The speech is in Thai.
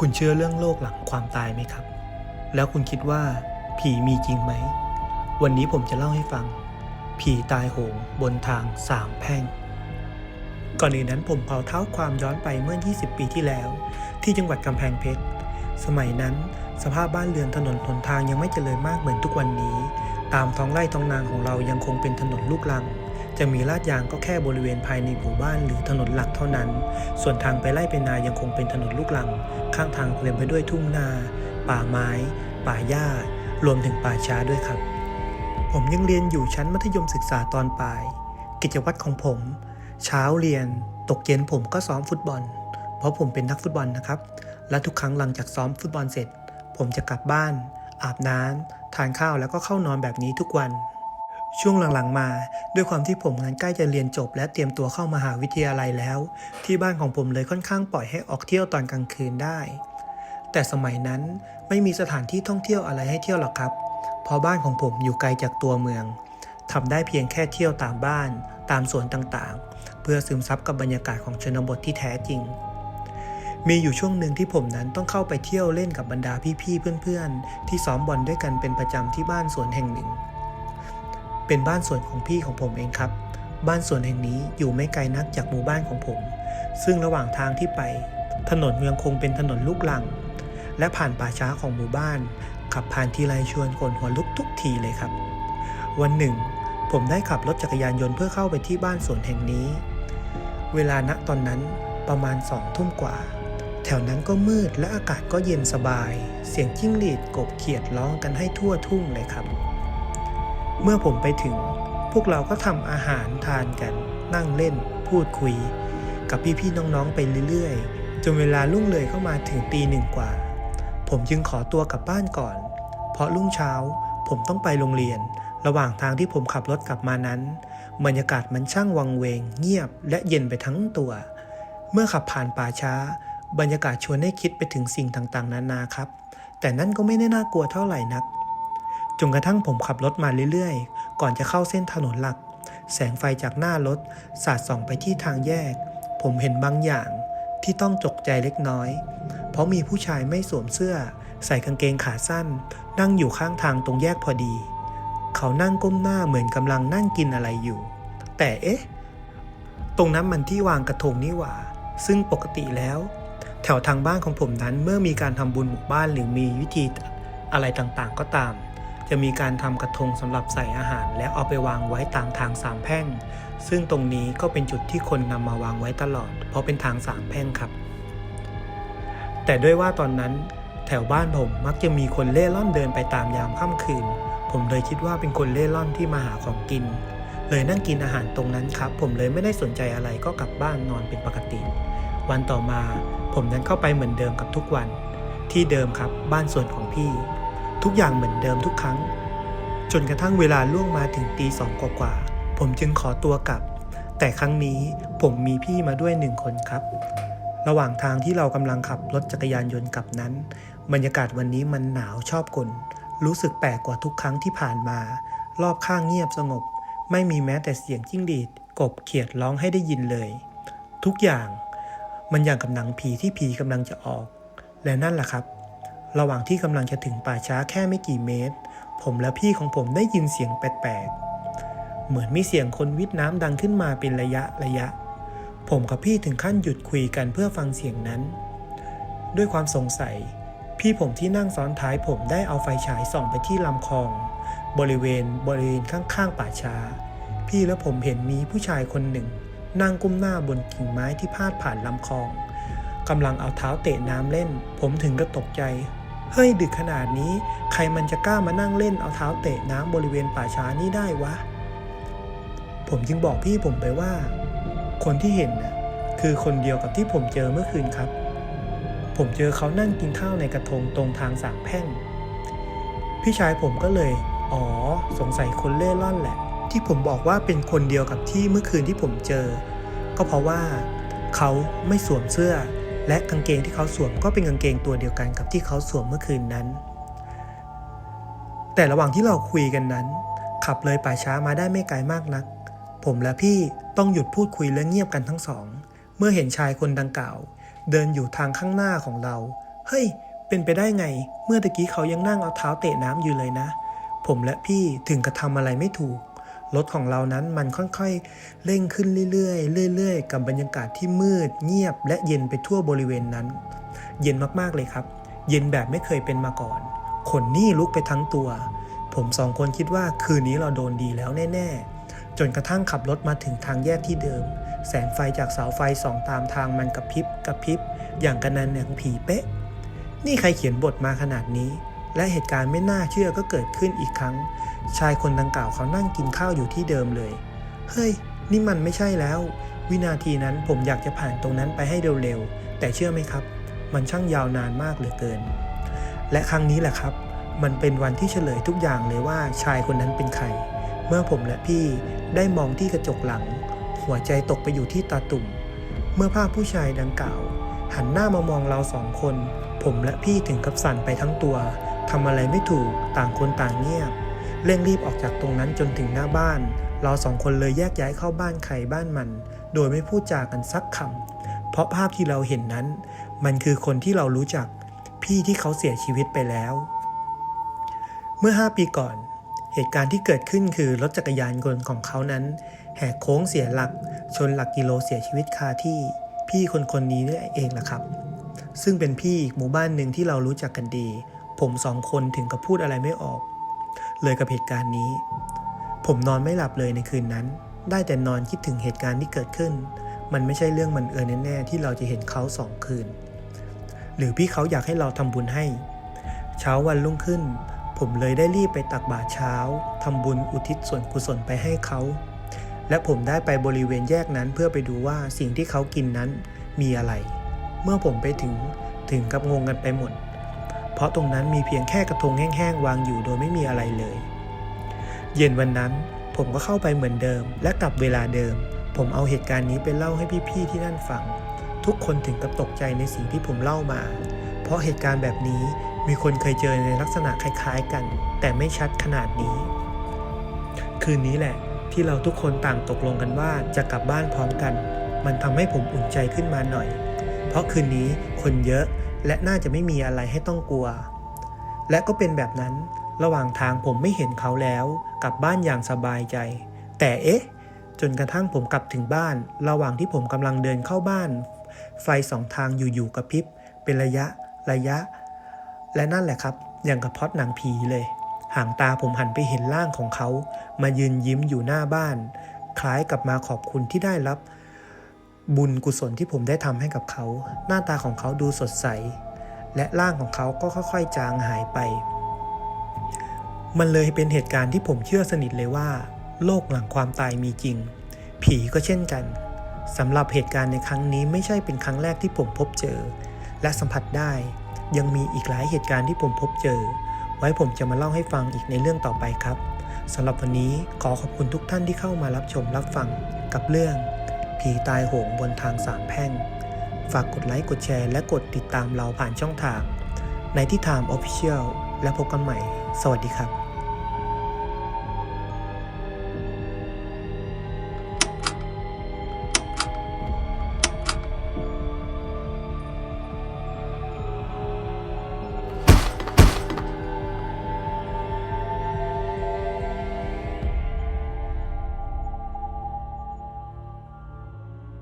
คุณเชื่อเรื่องโลกหลังความตายไหมครับ แล้วคุณคิดว่า ผีมีจริงไหม วันนี้ผมจะเล่าให้ฟัง ผีตายโหงบนทางสามแพร่ง ก่อนอื่นนั้นผมเผาเท้าความย้อนไปเมื่อ 20 ปีที่แล้ว ที่จังหวัดกำแพงเพชร สมัยนั้น สภาพบ้านเรือนถนนหนทางยังไม่เจริญมากเหมือนทุกวันนี้ ตามท้องไร่ท้องนาของเรายังคงเป็นถนนลูกรัง จะมีลาดยางก็แค่บริเวณภายในหมู่บ้านหรือถนนหลักเท่านั้น ส่วนทางไปไร่ไปนายังคงเป็นถนนลูกรัง ข้างทางเต็มไปด้วยทุ่งนา ป่าไม้ ป่าหญ้า รวมถึงป่าช้าด้วยครับ ผมยังเรียนอยู่ชั้นมัธยมศึกษาตอนปลาย กิจวัตรของผม เช้าเรียน ตกเย็นผมก็ซ้อมฟุตบอล เพราะผมเป็นนักฟุตบอลนะครับ และทุกครั้งหลังจากซ้อมฟุตบอลเสร็จ ผมจะกลับบ้าน อาบน้ำทานข้าวแล้วก็เข้านอนแบบนี้ทุกวัน ช่วงหลังๆมา ด้วยความที่ผมนั้นใกล้จะเรียนจบ และเตรียมตัวเข้ามหาวิทยาลัยแล้ว ที่บ้านของผมเลยค่อนข้างปล่อยให้ออกเที่ยวตอนกลางคืนได้ แต่สมัยนั้นไม่มีสถานที่ท่องเที่ยวอะไรให้เที่ยวหรอกครับ เพราะบ้านของผมอยู่ไกลจากตัวเมืองทำได้เพียงแค่เที่ยวตามบ้าน ตามสวนต่างๆ เพื่อซึมซับกับบรรยากาศของชนบทที่แท้จริง มีอยู่ช่วงหนึ่งที่ผมนั้นต้องเข้าไปเที่ยวเล่นกับบรรดาพี่ๆเพื่อนๆ ที่ซ้อมบอลด้วยกันเป็นประจำที่บ้านสวนแห่งหนึ่ง เป็นบ้านสวนของพี่ของผมเองครับ บ้านสวนแห่งนี้อยู่ไม่ไกลนักจากหมู่บ้านของผม ซึ่งระหว่างทางที่ไป ถนนยังคงเป็นถนนลูกลัง และผ่านป่าช้าของหมู่บ้านขับผ่านทีไรชวนคนหัวลุกทุกทีเลยครับ วันหนึ่ง ผมได้ขับรถจักรยานยนต์เพื่อเข้าไปที่บ้านสวนแห่งนี้ เวลาณตอนนั้นประมาณสองทุ่มกว่า แถวนั้นก็มืดและอากาศก็เย็นสบาย เสียงจิ้งหรีดกบเขียดร้องกันให้ทั่วทุ่งเลยครับ เมื่อผมไปถึง พวกเราก็ทำอาหารทานกัน นั่งเล่น พูดคุย กับพี่ๆน้องๆไปเรื่อยๆ จนเวลาลุ่งเลยเข้ามาถึงตีหนึ่งกว่า ผมจึงขอตัวกลับบ้านก่อน เพราะรุ่งเช้าผมต้องไปโรงเรียน ระหว่างทางที่ผมขับรถกลับมานั้น บรรยากาศมันช่างวังเวง เงียบและเย็นไปทั้งตัว เมื่อขับผ่านป่าช้า บรรยากาศชวนให้คิดไปถึงสิ่งต่างๆ นานาครับ แต่นั่นก็ไม่ได้น่ากลัวเท่าไหร่นัก จนกระทั่งผมขับรถมาเรื่อยๆ ก่อนจะเข้าเส้นถนนหลัก แสงไฟจากหน้ารถ สาดส่องไปที่ทางแยก ผมเห็นบางอย่างที่ต้องจกใจเล็กน้อย เพราะมีผู้ชายไม่สวมเสื้อ ใส่กางเกงขาสั้น นั่งอยู่ข้างทางตรงแยกพอดี เขานั่งก้มหน้าเหมือนกำลังนั่งกินอะไรอยู่ แต่เอ๊ะ ตรงนั้นมันที่วางกระทงนี่หว่า ซึ่งปกติแล้ว แถวทางบ้านของผมนั้นเมื่อมีการทำบุญหมู่บ้านหรือมีวิธีอะไรต่างๆก็ตาม จะมีการทำกระทงสำหรับใส่อาหาร และเอาไปวางไว้ตามทางสามแพ่ง ซึ่งตรงนี้ก็เป็นจุดที่คนนำมาวางไว้ตลอด เพราะเป็นทางสามแพ่งครับ แต่ด้วยว่าตอนนั้น แถวบ้านผมมักจะมีคนเล่ร่อนเดินไปตามยามค่ำคืน ผมเลยคิดว่าเป็นคนเล่ร่อนที่มาหาของกิน เลยนั่งกินอาหารตรงนั้นครับ ผมเลยไม่ได้สนใจอะไรก็กลับบ้านนอนเป็นปกติ วันต่อมา ผมนั้นเข้าไปเหมือนเดิมกับทุกวัน ที่เดิมครับบ้านส่วนของพี่ ทุกอย่างเหมือนเดิมทุกครั้ง จนกระทั่งเวลาล่วงมาถึงตีสองกว่าๆผมจึงขอตัวกลับ แต่ครั้งนี้ผมมีพี่มาด้วยหนึ่งคนครับ ระหว่างทางที่เรากำลังขับรถจักรยานยนต์กลับนั้น บรรยากาศวันนี้มันหนาวชอบกลรู้สึกแปลกกว่าทุกครั้งที่ผ่านมา รอบข้างเงียบสงบ ไม่มีแม้แต่เสียงจิ้งหรีดกบเขียดร้องให้ได้ยินเลย ทุกอย่างมันอย่างกับหนังผีที่ผีกำลังจะออก และนั่นแหละครับ ระหว่างที่กำลังจะถึงป่าช้าแค่ไม่กี่เมตร ผมและพี่ของผมได้ยินเสียงแปลกๆ เหมือนมีเสียงคนวิทน้ำดังขึ้นมาเป็นระยะระยะ ผมกับพี่ถึงขั้นหยุดคุยกันเพื่อฟังเสียงนั้น ด้วยความสงสัย พี่ผมที่นั่งซ้อนท้ายผมได้เอาไฟฉายส่องไปที่ลำคลอง บริเวณบริเวณข้างๆ ป่าช้า พี่และผมเห็นมีผู้ชายคนหนึ่ง นั่งก้มหน้าบนกิ่งไม้ที่พาดผ่านลำคลอง กำลังเอาเท้าเตะน้ำเล่น ผมถึงก็ตกใจ เฮ้ยดึกขนาดนี้ ใครมันจะกล้ามานั่งเล่นเอาเท้าเตะน้ำบริเวณป่าช้านี่ได้วะ ผมจึงบอกพี่ผมไปว่า คนที่เห็นน่ะคือคนเดียวกับที่ผมเจอเมื่อคืนครับ ผมเจอเขานั่งกินข้าวในกระทงตรงทางสามแพ่ง พี่ชายผมก็เลย อ๋อ สงสัยคนเล่ร่อนแหละ ที่ผมบอกว่าเป็นคนเดียวกับที่เมื่อคืนที่ผมเจอ ก็เพราะว่าเขาไม่สวมเสื้อ และกางเกงที่เขาสวมก็เป็นกางเกงตัวเดียวกันกับที่เขาสวมเมื่อคืนนั้น แต่ระหว่างที่เราคุยกันนั้น ขับเลยป่าช้ามาได้ไม่ไกลมากนัก ผมและพี่ต้องหยุดพูดคุยและเงียบกันทั้งสอง เมื่อเห็นชายคนดังกล่าว เดินอยู่ทางข้างหน้าของเรา เฮ้ย เป็นไปได้ไง เมื่อตะกี้เขายังนั่งเอาเท้าเตะน้ำอยู่เลยนะ ผมและพี่ถึงกระทำอะไรไม่ถูก รถของเรานั้นมันค่อยๆเร่งขึ้นเรื่อยๆเรื่อยๆ กับบรรยากาศที่มืดเงียบ และเย็นไปทั่วบริเวณนั้น เย็นมากๆเลยครับ เย็นแบบไม่เคยเป็นมาก่อนขนนี่ลุกไปทั้งตัว ผมสองคนคิดว่าคืนนี้เราโดนดีแล้วแน่ๆ จนกระทั่งขับรถมาถึงทางแยกที่เดิม แสงไฟจากเสาไฟส่องตามทางมันกระพริบกระพริบ อย่างกันนันอย่างผีเป๊ะ นี่ใครเขียนบทมาขนาดนี้ และเหตุการณ์ไม่น่าเชื่อก็เกิดขึ้นอีกครั้ง ชายคนดังกล่าวเขานั่งกินข้าวอยู่ที่เดิมเลย เฮ้ย นี่มันไม่ใช่แล้ว วินาทีนั้นผมอยากจะผ่านตรงนั้นไปให้เร็วๆ แต่เชื่อไหมครับ มันช่างยาวนานมากเหลือเกิน และครั้งนี้แหละครับ มันเป็นวันที่เฉลยทุกอย่างเลยว่าชายคนนั้นเป็นใคร เมื่อผมและพี่ได้มองที่กระจกหลัง หัวใจตกไปอยู่ที่ตาตุ่ม เมื่อภาพผู้ชายดังกล่าว หันหน้ามามองเราสองคน ผมและพี่ถึงกับสั่นไปทั้งตัวทำอะไรไม่ถูกต่างคนต่างเงียบ เร่งรีบออกจากตรงนั้นจนถึงหน้าบ้าน เราสองคนเลยแยกย้ายเข้าบ้านใครบ้านมัน โดยไม่พูดจากันสักคำเพราะภาพที่เราเห็นนั้น มันคือคนที่เรารู้จัก พี่ที่เขาเสียชีวิตไปแล้ว เมื่อ 5 ปีก่อน เหตุการณ์ที่เกิดขึ้นคือรถจักรยานยนต์ของเขานั้น แหกโค้งเสียหลัก ชนหลักกิโลเสียชีวิตคาที่พี่คนคนนี้นี่เองล่ะครับ ซึ่งเป็นพี่หมู่บ้านหนึ่งที่เรารู้จักกันดี ผมสองคนถึงกับพูดอะไรไม่ออก เลยกับเหตุการณ์นี้ ผมนอนไม่หลับเลยในคืนนั้น ได้แต่นอนคิดถึงเหตุการณ์ที่เกิดขึ้น มันไม่ใช่เรื่องมันเอิญแน่ๆที่เราจะเห็นเขาสองคืน หรือพี่เขาอยากให้เราทำบุญให้ เช้าวันรุ่งขึ้น ผมเลยได้รีบไปตักบาตรเช้าทำบุญอุทิศส่วนกุศลไปให้เขาและผมได้ไปบริเวณแยกนั้นเพื่อไปดูว่าสิ่งที่เขากินนั้นมีอะไร เมื่อผมไปถึงถึงกับงงกันไปหมด เพราะตรงนั้นมีเพียงแค่กระทงแห้งๆวางอยู่โดยไม่มีอะไรเลย เย็นวันนั้นผมก็เข้าไปเหมือนเดิม และกลับเวลาเดิม ผมเอาเหตุการณ์นี้ไปเล่าให้พี่ๆที่นั่นฟัง ทุกคนถึงกับตกใจในสิ่งที่ผมเล่ามา เพราะเหตุการณ์แบบนี้มีคนเคยเจอในลักษณะคล้ายๆกัน แต่ไม่ชัดขนาดนี้ คืนนี้แหละ ที่เราทุกคนต่างตกลงกันว่าจะกลับบ้านพร้อมกัน มันทำให้ผมอุ่นใจขึ้นมาหน่อย เพราะคืนนี้คนเยอะ และน่าจะไม่มีอะไรให้ต้องกลัว และก็เป็นแบบนั้นระหว่างทางผมไม่เห็นเขาแล้ว กลับบ้านอย่างสบายใจ แต่เอ๊ะ จนกระทั่งผมกลับถึงบ้าน ระหว่างที่ผมกำลังเดินเข้าบ้าน ไฟสองทางอยู่ๆกระพริบ เป็นระยะ ระยะ และนั่นแหละครับ อย่างกับพอดหนังผีเลย ห่างตาผมหันไปเห็นร่างของเขา มายืนยิ้มอยู่หน้าบ้าน คล้ายกับมาขอบคุณที่ได้รับ บุญกุศลที่ผมได้ทำให้กับเขา หน้าตาของเขาดูสดใส และร่างของเขาก็ค่อยๆ จางหายไป มันเลยเป็นเหตุการณ์ที่ผมเชื่อสนิทเลยว่า โลกหลังความตายมีจริง ผีก็เช่นกันสำหรับเหตุการณ์ในครั้งนี้ไม่ใช่เป็นครั้งแรกที่ผมพบเจอ และสัมผัสได้ ยังมีอีกหลายเหตุการณ์ที่ผมพบเจอ ไว้ผมจะมาเล่าให้ฟังอีกในเรื่องต่อไปครับสำหรับวันนี้ขอขอบคุณทุกท่านที่เข้ามารับชมรับฟังกับเรื่อง ผีตายโหงบนทางสามแพร่ง ฝากกดไลค์กดแชร์และกดติดตามเราผ่านช่องทาง ในที่ทามออฟฟิเชียลและพบกันใหม่ สวัสดีครับ